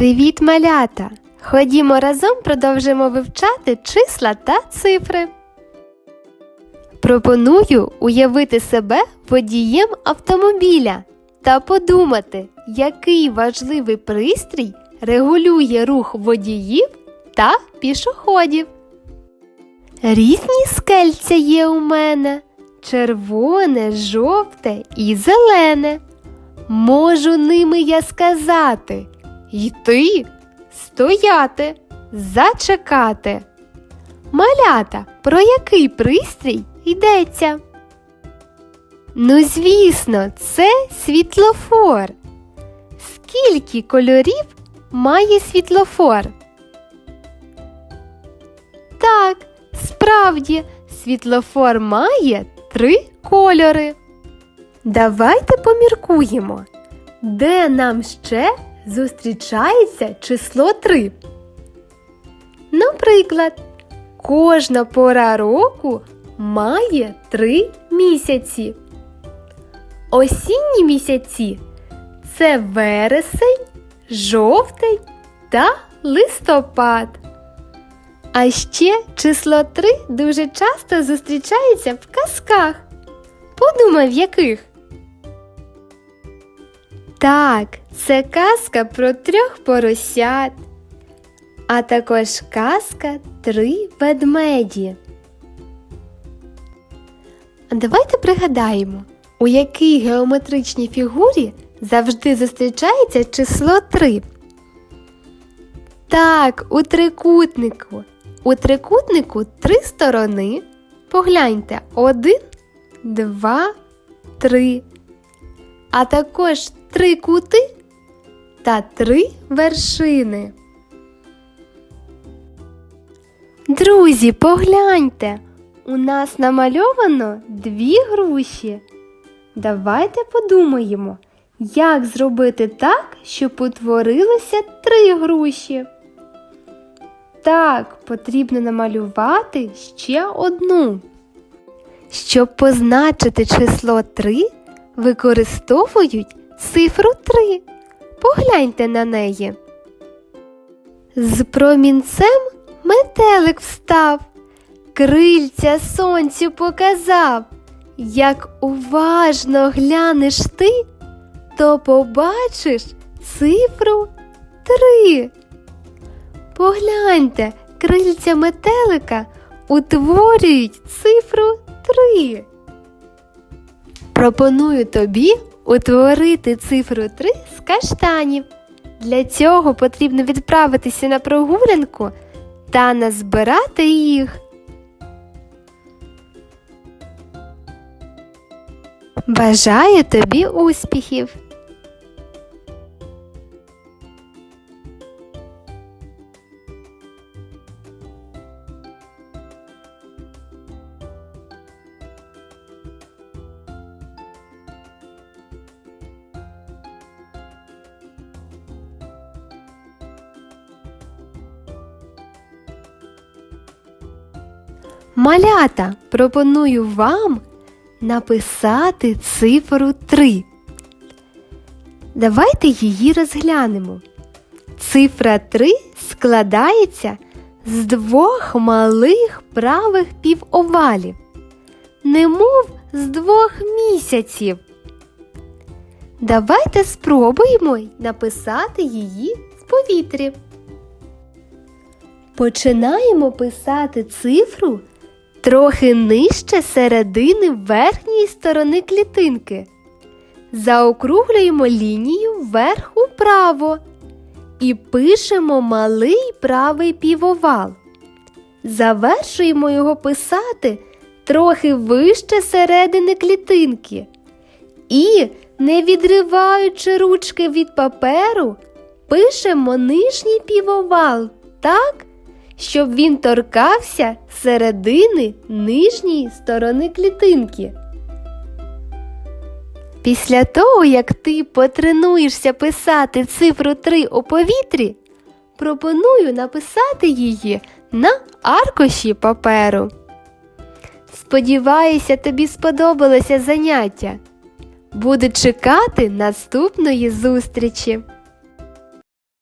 Привіт, малята! Ходімо разом продовжимо вивчати числа та цифри. Пропоную уявити себе водієм автомобіля та подумати, який важливий пристрій регулює рух водіїв та пішоходів. Різні скельця є у мене червоне, жовте і зелене. Можу ними я сказати йти, стояти, зачекати. Малята, про який пристрій йдеться? Ну, звісно, це світлофор. Скільки кольорів має світлофор? Так, справді, світлофор має три кольори. Давайте поміркуємо, де нам ще зустрічається число 3. Наприклад, кожна пора року має три місяці. Осінні місяці це вересень, жовтень та листопад. А ще число 3 дуже часто зустрічається в казках. Подумай, в яких? Так, це казка про трьох поросят, а також казка Три ведмеді. Давайте пригадаємо, у якій геометричній фігурі завжди зустрічається число 3. Так, у трикутнику. У трикутнику три сторони. Погляньте, один, два, три. А також три кути та три вершини. Друзі, погляньте, у нас намальовано дві груші. Давайте подумаємо, як зробити так, щоб утворилося три груші. Так, потрібно намалювати ще одну. Щоб позначити число 3, використовують цифру 3. Погляньте на неї. З промінцем метелик встав, крильця сонцю показав. Як уважно глянеш ти, то побачиш цифру 3. Погляньте, крильця метелика утворюють цифру 3. Пропоную тобі утворити цифру 3 з каштанів. Для цього потрібно відправитися на прогулянку та назбирати їх. Бажаю тобі успіхів! Малята, пропоную вам написати цифру 3. Давайте її розглянемо. Цифра 3 складається з двох малих правих півовалів, немов з двох місяців. Давайте спробуємо написати її з повітря. Починаємо писати цифру трохи нижче середини верхньої сторони клітинки. Заокруглюємо лінію вверх управо і пишемо малий правий півовал. Завершуємо його писати трохи вище середини клітинки. І, не відриваючи ручки від паперу, пишемо нижній півовал так, щоб він торкався середини нижньої сторони клітинки. Після того, як ти потренуєшся писати цифру 3 у повітрі, пропоную написати її на аркуші паперу. Сподіваюся, тобі сподобалося заняття. Буду чекати наступної зустрічі!